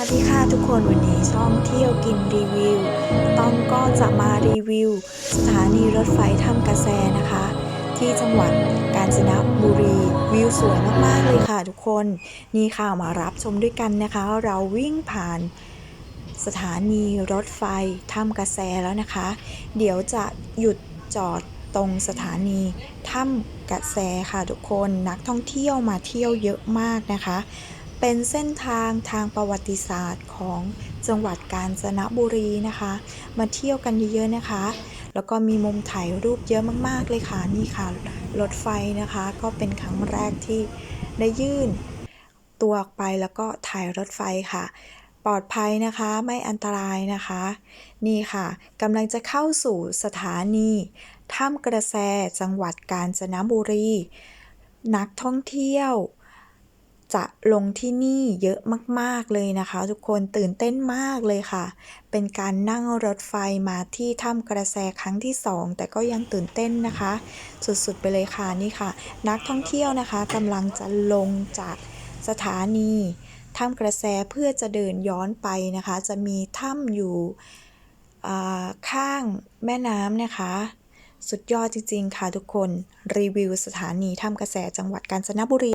วัสดีค่ะทุกคนวันนี้ช่องเที่ยวกินรีวิว ต้องก็จะมารีวิว สถานีรถไฟถ้ำกระแสนะคะ ที่จังหวัดกาญจนบุรี วิวสวยมาก ๆ เลยค่ะทุกคน นี่ค่ะมารับชมด้วยกันนะคะ เราวิ่งผ่านสถานีรถไฟถ้ำกระแสแล้วนะคะ เดี๋ยวจะหยุดจอดตรงสถานีถ้ำกระแสค่ะทุกคนนักท่องเที่ยวมาเที่ยวเยอะมากนะคะ เป็นเส้นทางทางประวัติศาสตร์ของจังหวัดกาญจนบุรีนะคะ มาเที่ยวกันเยอะๆนะคะ แล้วก็มีมุมถ่ายรูปเยอะมากๆเลยค่ะนี่ค่ะรถไฟนะคะ ก็เป็นครั้งแรกที่ได้ยื่น ตัวออกไปแล้วก็ถ่ายรถไฟค่ะ ปลอดภัยนะคะไม่อันตรายนะคะ นี่ค่ะกำลังจะเข้าสู่สถานีถ้ำกระแสจังหวัดกาญจนบุรี นักท่องเที่ยว จะลงที่นี่เยอะมาก ๆ เลยนะคะ ทุกคนตื่นเต้นมากเลยค่ะ เป็นการนั่งรถไฟมาที่ถ้ำกระแสครั้งที่ 2 แต่ก็ยังตื่นเต้นนะคะ สุด ๆ ไปเลยค่ะนี่ค่ะ นักท่องเที่ยวนะคะกำลังจะลงจากสถานีถ้ำกระแสเพื่อจะเดินย้อนไปนะคะ จะมีถ้ำอยู่อ่ข้างแม่น้ำนะคะ สุดยอดจริง ๆ ค่ะทุกคนรีวิวสถานีถ้ำกระแสจังหวัดกาญจนบุรี